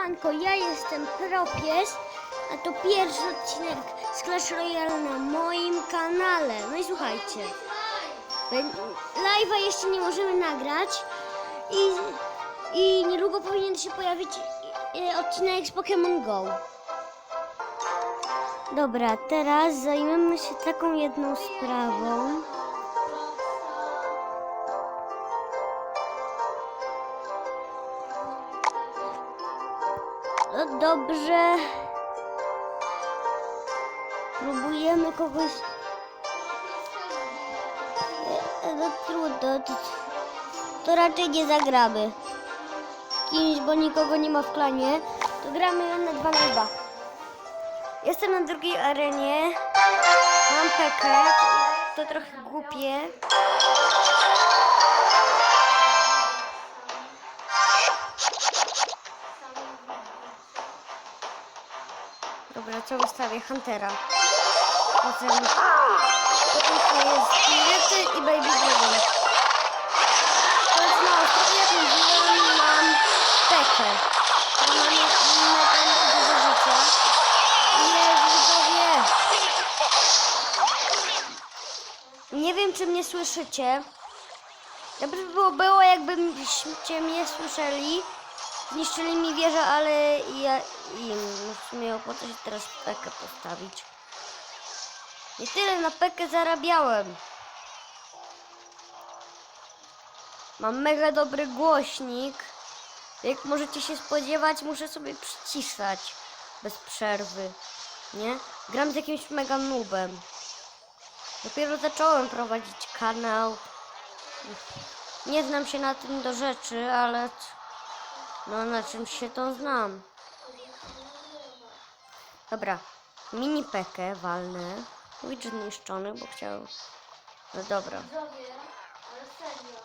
Manko, ja jestem Propies, a to pierwszy odcinek z Clash Royale na moim kanale. No i słuchajcie, live'a jeszcze nie możemy nagrać i, i niedługo powinien się pojawić e, odcinek z Pokémon Go. Dobra, teraz zajmiemy się taką jedną sprawą. Dobrze. Próbujemy kogoś. No trudno. To, to raczej nie zagramy. Kimś, bo nikogo nie ma w klanie. To gramy na 2 na 2. Jestem na drugiej arenie. Mam pekę. To trochę głupie. Dobra, co ustawię? Huntera. Potem, potem to jest Spirity i Baby Dragon. To jest mało, wtedy jak mówiłem, mam Pekę. Mam tam dużo życia. Ile widzowie? Nie wiem, czy mnie słyszycie. Dobrze by było, było jakbyście mnie słyszeli. Zniszczyli mi wieżę, ale ja im w sumie co się teraz pekę postawić. Nie tyle na pekę zarabiałem. Mam mega dobry głośnik. Jak możecie się spodziewać, muszę sobie przyciszać bez przerwy. Nie? Gram z jakimś mega nubem. Dopiero zacząłem prowadzić kanał. Nie znam się na tym do rzeczy, ale no na czym się to znam. Dobra, mini pekę walnę. Że zniszczony, bo chciał. No dobra. Widzowie, ale serio,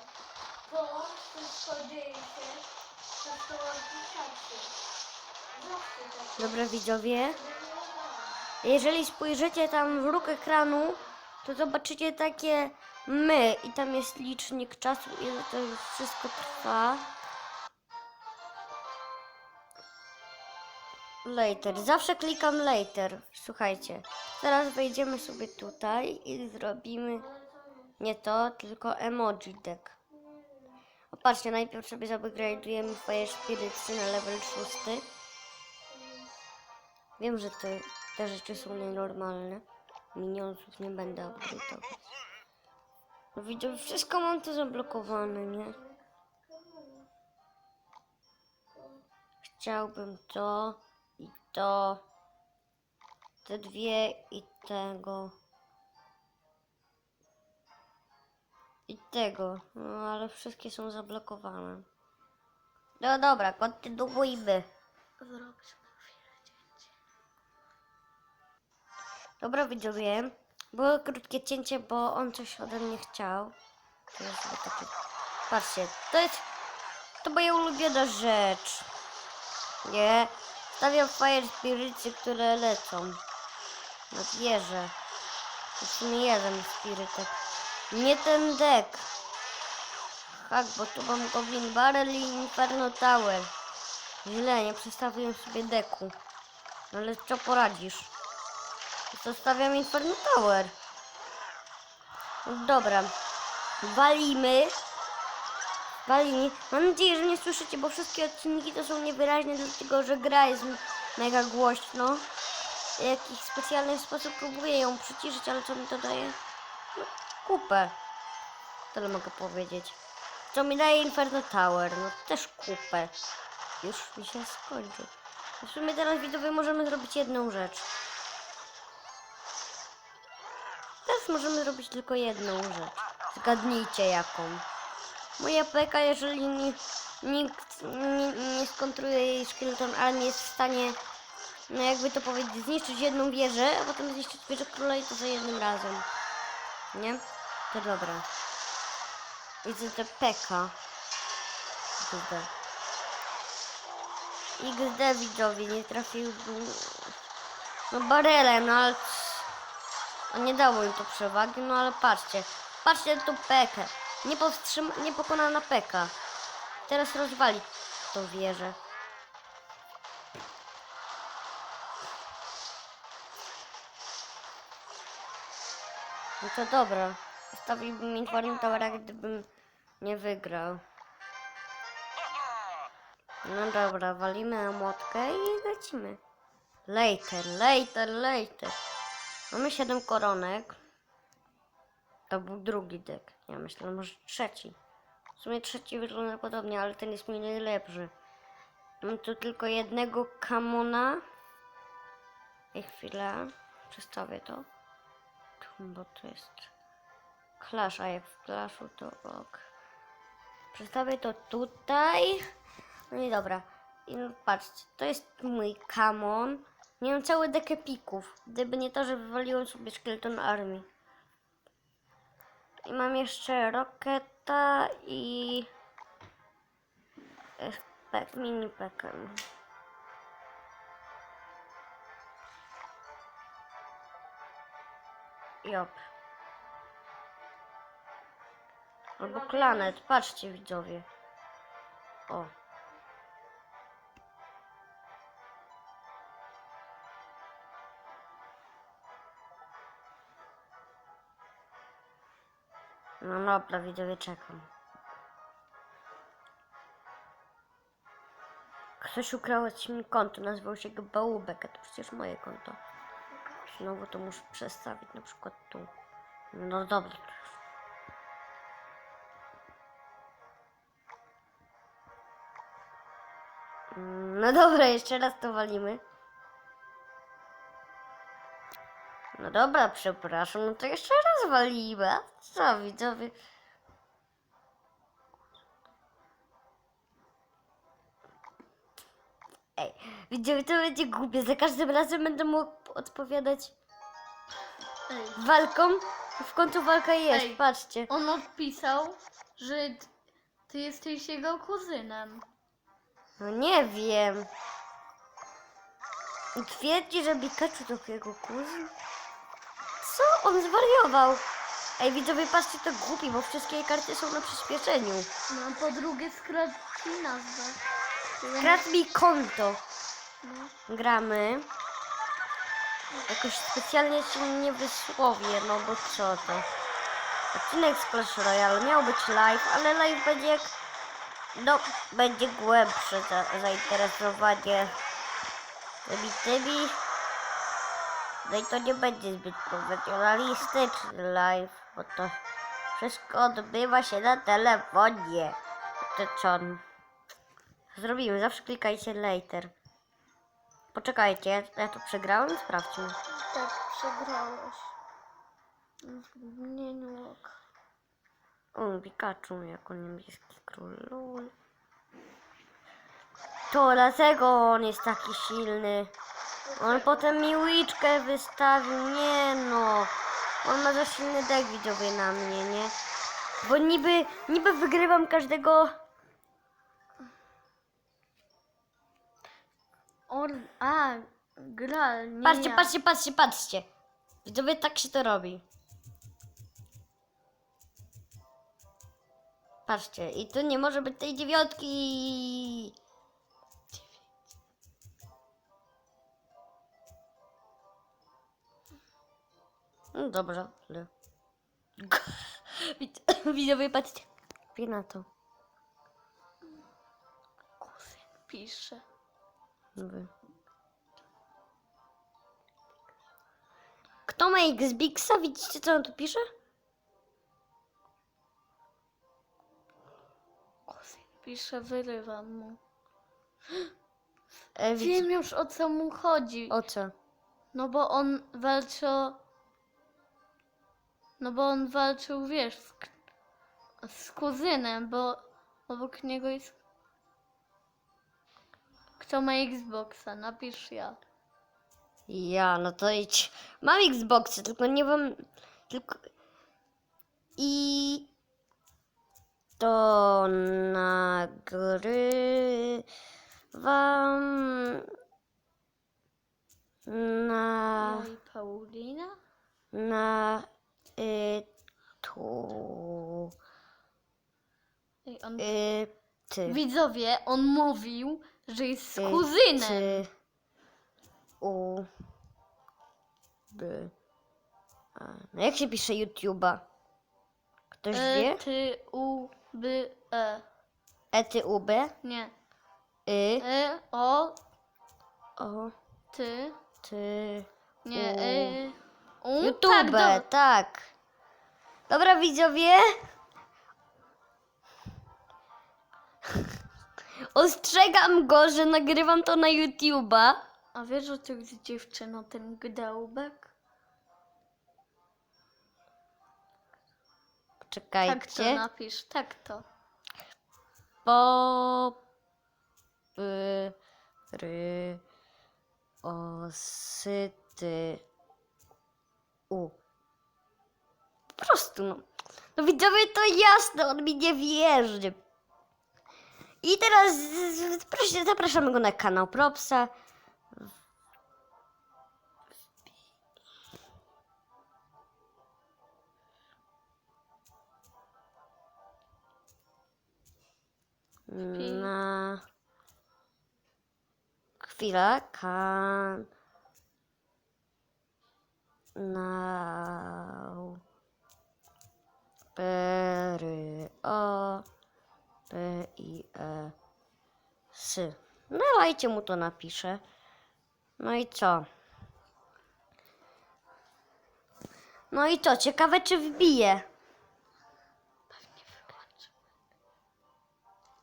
to wszystko dzieje się przez tą aplikację. Zawsze. Dobra widzowie. Jeżeli spojrzycie tam w róg ekranu, to zobaczycie takie my i tam jest licznik czasu, ile to już wszystko trwa. Later. Zawsze klikam later. Słuchajcie. Teraz wejdziemy sobie tutaj i zrobimy nie to, tylko emoji deck. O, patrzcie, najpierw sobie zaupgrade'ujemy Fire Spiritsy na level 6. Wiem, że te, te rzeczy są nienormalne. Minionsów nie będę upgrade'ować. No widzę, wszystko mam tu zablokowane, nie? Chciałbym to to. Te dwie i tego. I tego. No ale wszystkie są zablokowane. No dobra, kontynuujmy. Dobra, widzowie. Było krótkie cięcie, bo on coś ode mnie chciał. To jest takie... Patrzcie, to jest... To moja ulubiona rzecz. Nie. Stawiam Fire Spiritsy, które lecą. Na wieżę. W sumie jeden spirytek. Nie ten deck. Tak, bo tu mam Goblin Barrel i Inferno Tower. Źle, nie przestawiłem sobie deku. No ale co poradzisz? Zostawiam Inferno Tower. No Dobra. Walimy. Walimy. Mam nadzieję, że nie słyszycie, bo wszystkie odcinki to są niewyraźne, dlatego że gra jest mega głośno. W jakiś specjalny sposób próbuję ją przyciszyć, ale co mi to daje? No, kupę. Tyle mogę powiedzieć. Co mi daje Inferno Tower? No też kupę. Już mi się skończy. W sumie teraz widzowie możemy zrobić jedną rzecz. Teraz możemy zrobić tylko jedną rzecz. Zgadnijcie jaką. Moja peka, jeżeli ni, nikt nie, nie skontroluje jej szkieleton armii, jest w stanie, no jakby to powiedzieć, zniszczyć jedną wieżę, a potem zniszczyć wieżę króla i to za jednym razem. Nie? To dobra. Widzę te peka. XD. XD widzowie, nie trafił... No barelem, no ale... A nie dało im to przewagi, no ale patrzcie. Patrzcie tą pekę. Nie, powstrzyma, nie pokona na Peka. Teraz rozwali tą wieżę. No to dobra. Zostawiłbym Inforium Towera, gdybym nie wygrał. No dobra, walimy młotkę i lecimy. Later, later, later. Mamy 7 koronek. To był drugi dek. Ja myślę, może trzeci. W sumie trzeci wygląda podobnie, ale ten jest mi najlepszy. Mam tu tylko jednego kamona. I chwilę. Przestawię to. Bo to jest Clash, a jak w Clashu to ok. Przestawię to tutaj. No i dobra. I no, patrzcie, to jest mój kamon. Miałem cały dek epików. Gdyby nie to, że wywaliłem sobie szkieleton armii. I mam jeszcze Roketa i... Pek, mini pekem. Jop. Albo Klanet, patrzcie widzowie. O. No dobra, widzowie, czekam. Ktoś ukradł mi konto, nazywał się Bałubek, a to przecież moje konto. Znowu to muszę przestawić na przykład tu. No dobra. No dobra, jeszcze raz to walimy. No dobra, przepraszam, no to jeszcze raz walimy. Co widzowie? Ej, widzowie, to będzie głupie. Za każdym razem będę mógł odpowiadać Ej, walką. W końcu walka jest, Ej. patrzcie. on odpisał, że ty jesteś jego kuzynem. No nie wiem. I twierdzi, że Pikachu to jego kuzyn? Co? On zwariował. Ej, widzowie, patrzcie, to głupi, bo wszystkie karty są na przyspieszeniu. No po drugie skradł ci nazwę. Kradł mi konto. No. Gramy. Jakoś specjalnie się nie wysłowię, no bo co to? Odcinek z Clash Royale miał być live, ale live będzie jak... No, będzie głębsze za, zainteresowanie tymi tymi. No i to nie będzie zbyt profesjonalistyczny live, bo to wszystko odbywa się na telefonie. To co? Zrobimy, zawsze klikajcie later. Poczekajcie, ja, to przegrałem? Sprawdźmy. Tak, przegrałeś. Nie, ok. O, Pikachu jako niebieski król. To dlatego on jest taki silny. On potem mi łyczkę wystawił. Nie no. On ma za silny deck widzowie na mnie, nie? Bo niby, niby wygrywam każdego... On, a, gra, nie Patrzcie, ja. patrzcie, patrzcie, patrzcie. Widzowie, tak się to robi. Patrzcie, i tu nie może być tej dziewiątki. Wid- Widzowie, patrzcie. Wie na to. Pisze. Wy. Kto ma Xbixa? Widzicie, co on tu pisze? Pisze, wyrywam mu. E, widz... Wiem już o co mu chodzi. O co? No bo on walczył. No bo on walczył, wiesz, k- z kuzynem, bo obok niego jest. Kto ma Xboxa? Napisz ja. Ja, no to idź. Mam Xboxy, tylko nie wiem. Tylko. I. To nagrywam. Na. No i Paulina? Na. Y, tu. Ej, on... Y, ty. Widzowie, on mówił, że jest z Y, kuzynem. Ty. U. B. A, no jak się pisze YouTube'a? Ktoś E, wie? ty, u, by, e. Ety UB? Nie. Y, E, o, o, ty. ty. Nie, U. e. U, YouTube, tak, do, tak. Dobra widzowie. Ostrzegam go, że nagrywam to na YouTube'a. A wiesz, że to jest dziewczyna, ten gdełbek? Tak to Czekajcie. napisz, tak to. Po y, ry osyty u. Po prostu no. No widzowie to jasne, on mi nie wierzy. I teraz proszę, zapraszamy go na kanał Propsa. Na chwilę kan na Pery o P i e s. No dajcie mu to napiszę. No i co? No i co? Ciekawe czy wbije.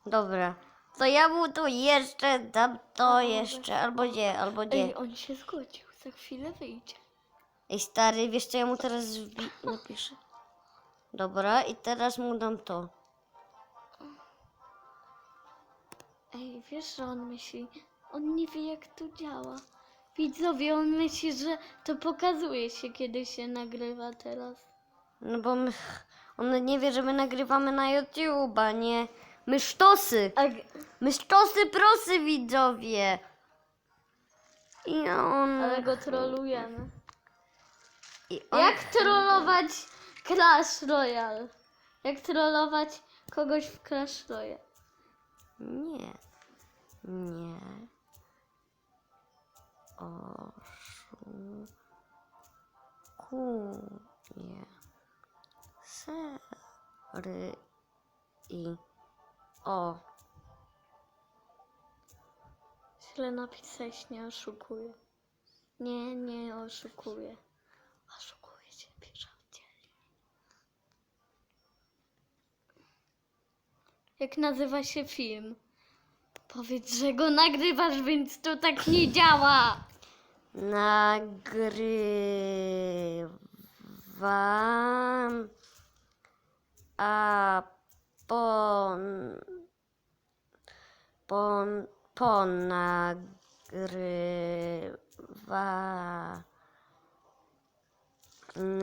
Dobra. To ja mu tu jeszcze dam to jeszcze, albo nie, albo nie. Ej, on się zgodził, za chwilę wyjdzie. Ej stary, wiesz co ja mu teraz wbi- napiszę? Dobra, i teraz mu dam to. Ej, wiesz, że on myśli, on nie wie jak to działa. Widzowie, on myśli, że to pokazuje się, kiedy się nagrywa teraz. No bo my, on nie wie, że my nagrywamy na YouTube'a, nie? My sztosy! A, My sztosy prosy widzowie! I on... ale go trolujemy. On Jak trollować Clash Royale? Jak trollować kogoś w Clash Royale? Nie. Nie. Oszukuje. Sery i o. Źle napisałeś, nie oszukuję. Nie, nie. Oszukuję cię, pisze oddzielnie. Jak nazywa się film? Powiedz, że go nagrywasz, więc to tak nie działa. Nagrywam. A pon. Pon. Ponagrywa. N,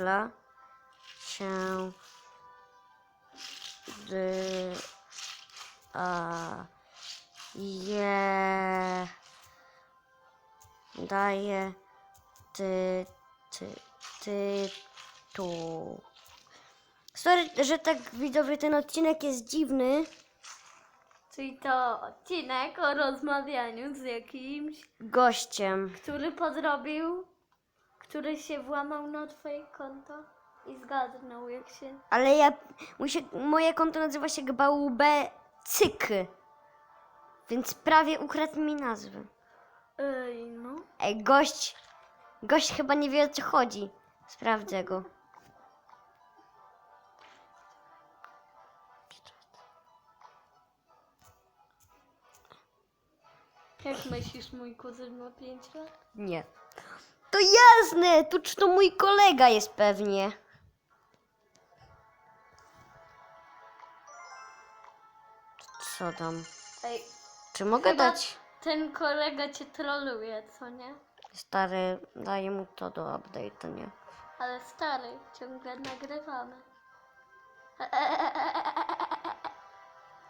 chwila się d a je daje ty ty tytuł. Sorry, że tak widzowie ten odcinek jest dziwny. Czyli to odcinek o rozmawianiu z jakimś, Gościem. który podrobił, który się włamał na twoje konto i zgadnął jak się... Ale ja. Się, moje konto nazywa się Gbałube Cyk. Więc prawie ukradł mi nazwę. Ej, no. Ej, gość. Gość chyba nie wie o co chodzi. Sprawdzę go. Jak myślisz, mój kuzyn ma 5 lat? Nie. To jasne! Tu czy to mój kolega jest pewnie. Co tam? Ej, Czy mogę chyba dać? ten kolega cię troluje, co nie? Stary, daję mu to do update'u, nie? Ale stary, ciągle nagrywamy.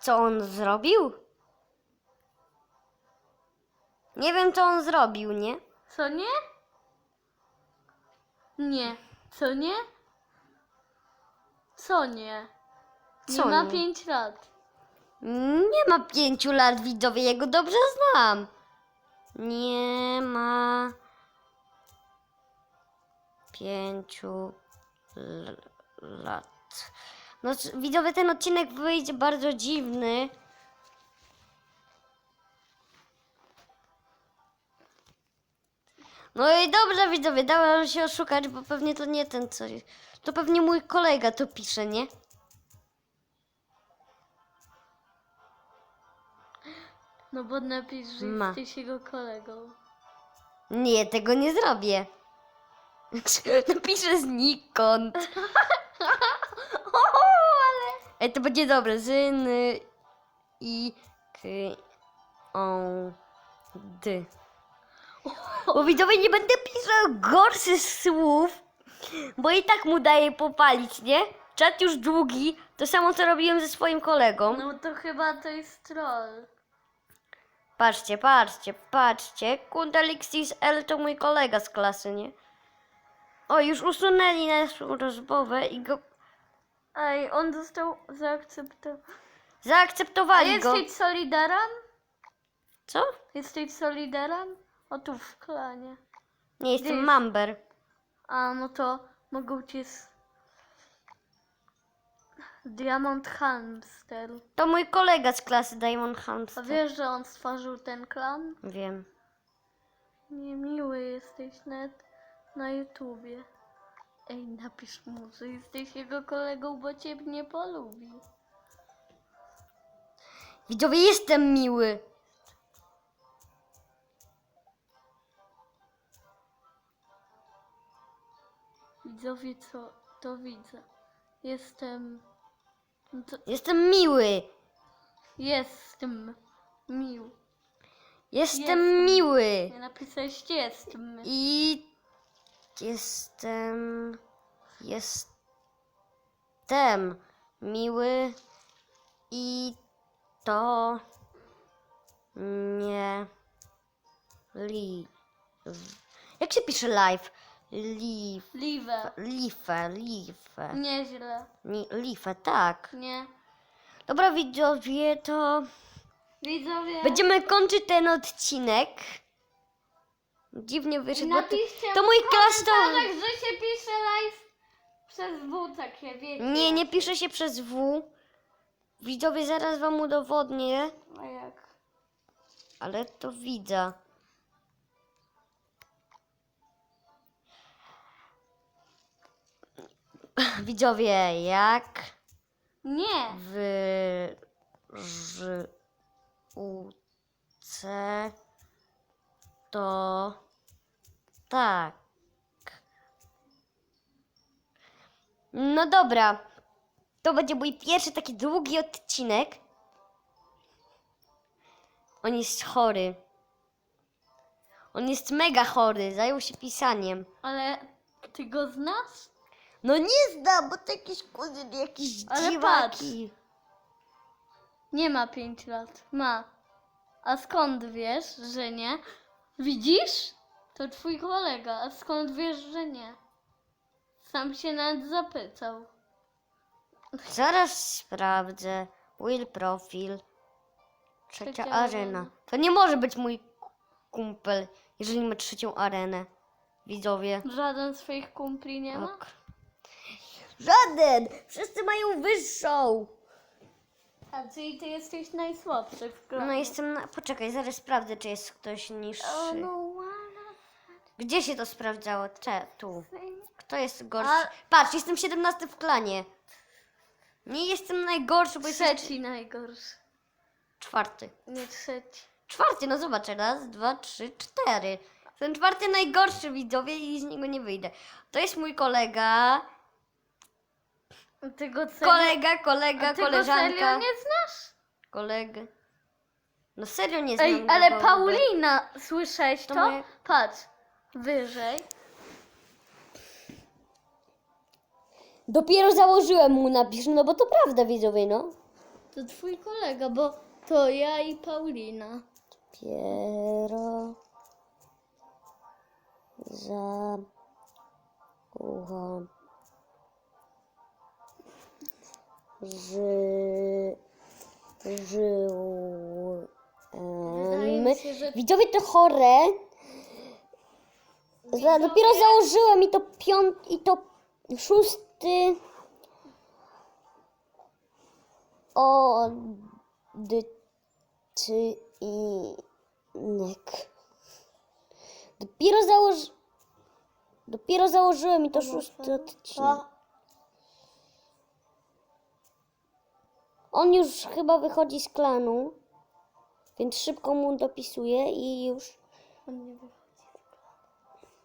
Co on zrobił? Nie wiem, co on zrobił, nie? Co nie? Nie. Co nie? Co nie? Nie Co ma nie? 5 lat. Nie ma pięciu lat, widzowie, ja go dobrze znam. Nie ma pięciu l- lat. No, widzowie, ten odcinek wyjdzie bardzo dziwny. No i dobrze, widzowie, dałem się oszukać, bo pewnie to nie ten, co... To pewnie mój kolega to pisze, nie? No bo napisz, że Ma. jesteś jego kolegą. Nie, tego nie zrobię. Napiszę znikąd. Ej, to będzie dobre. Zyny i k o d. Bo widzowie nie będę pisał gorszych słów, bo i tak mu daję popalić, nie? Czat już długi, to samo co robiłem ze swoim kolegą. No to chyba to jest troll. Patrzcie, patrzcie, patrzcie. Kundalixis L to mój kolega z klasy, nie? O, już usunęli naszą rozmowę i go Ej, on został zaakceptowany. Zaakceptowali go. jesteś Solidaran? Co? Jesteś Solidaran? O tu w klanie. Nie, jestem Gdzieś. Mamber. A no to mogą cię z... Diamond Hamster. To mój kolega z klasy Diamond A Hamster. wiesz, że on stworzył ten klan? Wiem. Niemiły jesteś net na YouTubie. Ej, napisz mu, że jesteś jego kolegą, bo cię nie polubi. Widzowie, jestem miły. Widzowie, co to widzę. Jestem. No to Jestem miły. jestem mił. Jestem Jestem. miły. Nie napisałeś jestem. I jestem. Jestem miły. I to nie li. Jak się pisze live? Live. Liwe. Life, life. Nieźle. Nie, life, tak. Nie. Dobra widzowie, to Widzowie. będziemy kończyć ten odcinek. Dziwnie wyszedł, bo to, Napiszcie to mój w klas komentarzach, że się pisze live przez W takie, wiecie. Nie, nie pisze się przez W. Widzowie, zaraz wam udowodnię, A jak? ale to widzę. Widzowie, jak Nie. w ż u c to tak. No dobra. To będzie mój pierwszy taki długi odcinek. On jest chory. On jest mega chory, zajął się pisaniem. Ale ty go znasz? No nie znam, bo to jakiś kuzyn, jakiś Ale dziwaki. Nie ma 5 lat. Ma. A skąd wiesz, że nie? Widzisz? To twój kolega. A skąd wiesz, że nie? Sam się nawet zapytał. Zaraz sprawdzę. Will profil. Trzecia Trzecia arena. arena. To nie może być mój kumpel, jeżeli ma trzecią arenę. Widzowie. Żaden swoich kumpli nie ma? Ok. Żaden! Wszyscy mają wyższą. A czyli ty jesteś najsłabszy w klanie. No jestem na... Poczekaj, zaraz sprawdzę, czy jest ktoś niższy. No. Gdzie się to sprawdzało? Cze, tu. Kto jest gorszy? A- Patrz, jestem 17 w klanie. Nie jestem najgorszy, bo jestem Trzeci najgorszy. czwarty. Nie trzeci. Czwarty, no zobacz, raz, dwa, trzy, cztery. Ten czwarty najgorszy widzowie i z niego nie wyjdę. To jest mój kolega, Ty go serio, kolega, kolega, a ty go serio koleżanka, nie znasz? kolega. No serio nie znam Ej, go, ale bo- Paulina, słyszałeś To to? moje- Patrz, wyżej. Dopiero założyłem mu napisz, no bo to prawda widzowie, no. To twój kolega, bo to ja i Paulina. Dopiero za ucho założyłem. Wydaje mi się, że Widzowie to chore. Za, dopiero założyłem i to piąt i to szósty odcinek. Dopiero założy... Dopiero założyłem i to szósty odcinek. On już chyba wychodzi z klanu, więc szybko mu dopisuję i już. on nie wychodzi.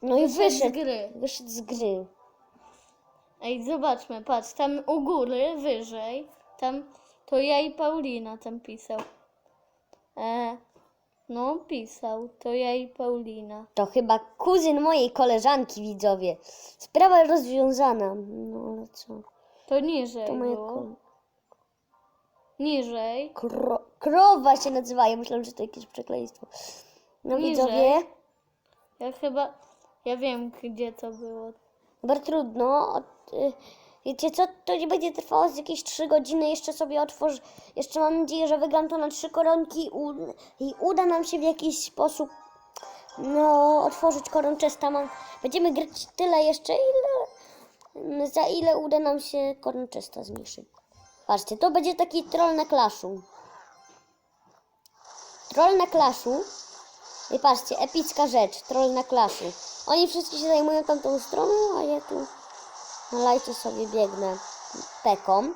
No i Wyszedł z wyszedł. gry. Wyszedł z gry. Ej, zobaczmy, patrz, tam u góry, wyżej, tam to ja i Paulina tam pisał. E, no, pisał, to ja i Paulina. To chyba kuzyn mojej koleżanki, widzowie. Sprawa rozwiązana. No ale co? To niżej To moja było. ko- Niżej. kro... krowa się nazywa. Ja myślałam, że to jakieś przekleństwo. No Niżej. widzowie, Ja chyba, ja wiem gdzie to było. bardzo trudno. Od, y, wiecie co? To nie będzie trwało z jakieś 3 godziny. Jeszcze sobie otworzę. Jeszcze mam nadzieję, że wygram to na trzy koronki i, u... i uda nam się w jakiś sposób no, otworzyć koronczesta. Mam... Będziemy grać tyle jeszcze, ile za ile uda nam się koronczesta zmniejszyć. Patrzcie, to będzie taki troll na klaszu. Troll na klaszu. I patrzcie, epicka rzecz, troll na klaszu. Oni wszyscy się zajmują tamtą stroną, a ja tu na lajcie sobie biegnę peką.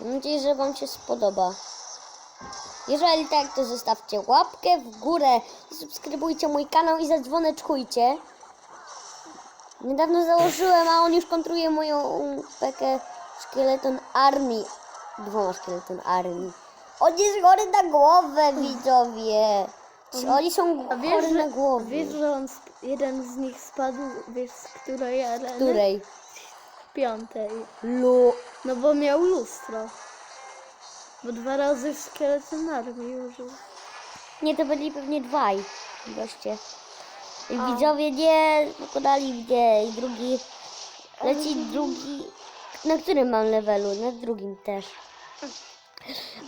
Mam nadzieję, że Wam się spodoba. Jeżeli tak, to zostawcie łapkę w górę, subskrybujcie mój kanał i zadzwoneczkujcie. Niedawno założyłem, a on już kontruje moją pekę szkieleton armii. Dwoma szkieleton armii. On jest chory na głowę, widzowie. Oni są A wiesz, chory na że, głowę. wiesz, że on, sp- jeden z nich spadł, wiesz z której areny? Której? Z piątej. Lu. No bo miał lustro. Bo dwa razy w szkieleton armii użył. Nie, to byli pewnie dwaj goście. I A. widzowie nie pokonali mnie i drugi leci drugi. Na którym mam levelu? Na drugim też.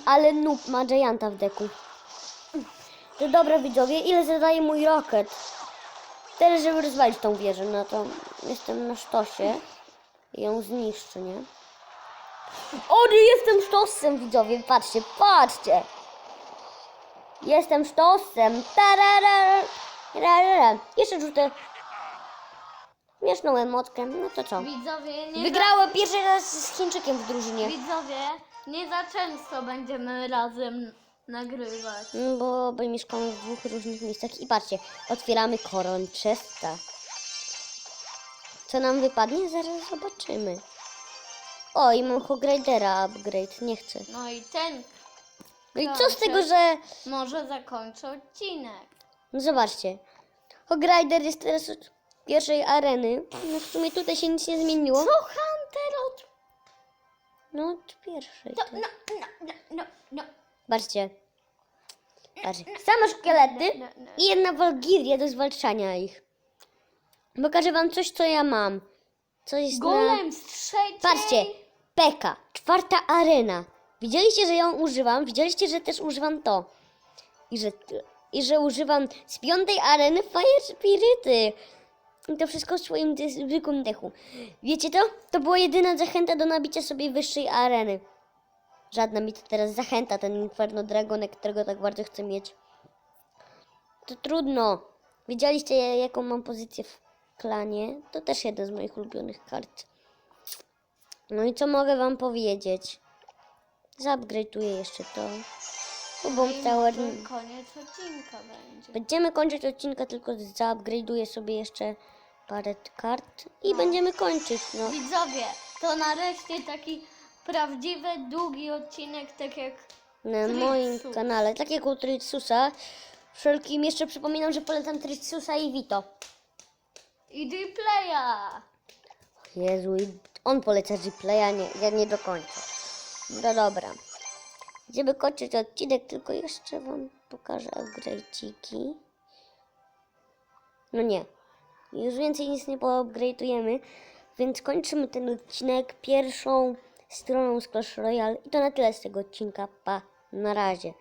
Ale noob ma Gianta w deku. To dobra widzowie, ile zadaje mój rocket? Teraz, żeby rozwalić tą wieżę, no to jestem na sztosie i ją zniszczę, nie? O, nie jestem sztosem, widzowie, patrzcie, patrzcie! Jestem sztosem. Tarara, tarara. Jeszcze rzucę śmieszną emotkę. No to co? Widzowie, nie Wygrałem pierwszy raz z Chińczykiem w drużynie. Widzowie, nie za często będziemy razem nagrywać. No, Bo, bo mieszkamy w dwóch różnych miejscach. I patrzcie, otwieramy koronczesta. Co nam wypadnie? Zaraz zobaczymy. O, i mam Hogridera upgrade. Nie chcę. No i ten No i co z tego, że... może zakończy odcinek. No zobaczcie. Hogrider jest teraz pierwszej areny. No w sumie tutaj się nic nie zmieniło. Co Hunter od... No od pierwszej. No, no, no, no, no, no. Patrzcie. Patrzcie. Same szkielety No, no, no. i jedna walgiria do zwalczania ich. Pokażę wam coś, co ja mam. Co jest na... Golem z trzeciej... Patrzcie. Peka. Czwarta arena. Widzieliście, że ją używam. Widzieliście, że też używam to. I że, i że używam z piątej areny Fire Spirity. I to wszystko w swoim zwykłym dechu. Wiecie to? To była jedyna zachęta do nabicia sobie wyższej areny. Żadna mi to teraz zachęta, ten Inferno Dragonek, którego tak bardzo chcę mieć. To trudno. Widzieliście, jaką mam pozycję w klanie? To też jeden z moich ulubionych kart. No i co mogę wam powiedzieć? Zaupgrade'uję jeszcze to. Tower... może koniec odcinka będzie. Będziemy kończyć odcinka, tylko zaupgrade'uję sobie jeszcze parę kart i będziemy kończyć, no. Widzowie, to nareszcie taki prawdziwy, długi odcinek, tak jak Na moim Tritsus. kanale, tak jak u Tritsusa. Wszelkim jeszcze przypominam, że polecam Tritsusa i Vito. i Playa. Jezu, on poleca replaya, nie, ja nie do końca. No dobra. Żeby kończyć odcinek, tylko jeszcze wam pokażę upgrade'iki. No nie. Już więcej nic nie poupgrade'ujemy, więc kończymy ten odcinek pierwszą stroną z Clash Royale. I to na tyle z tego odcinka. Pa, na razie.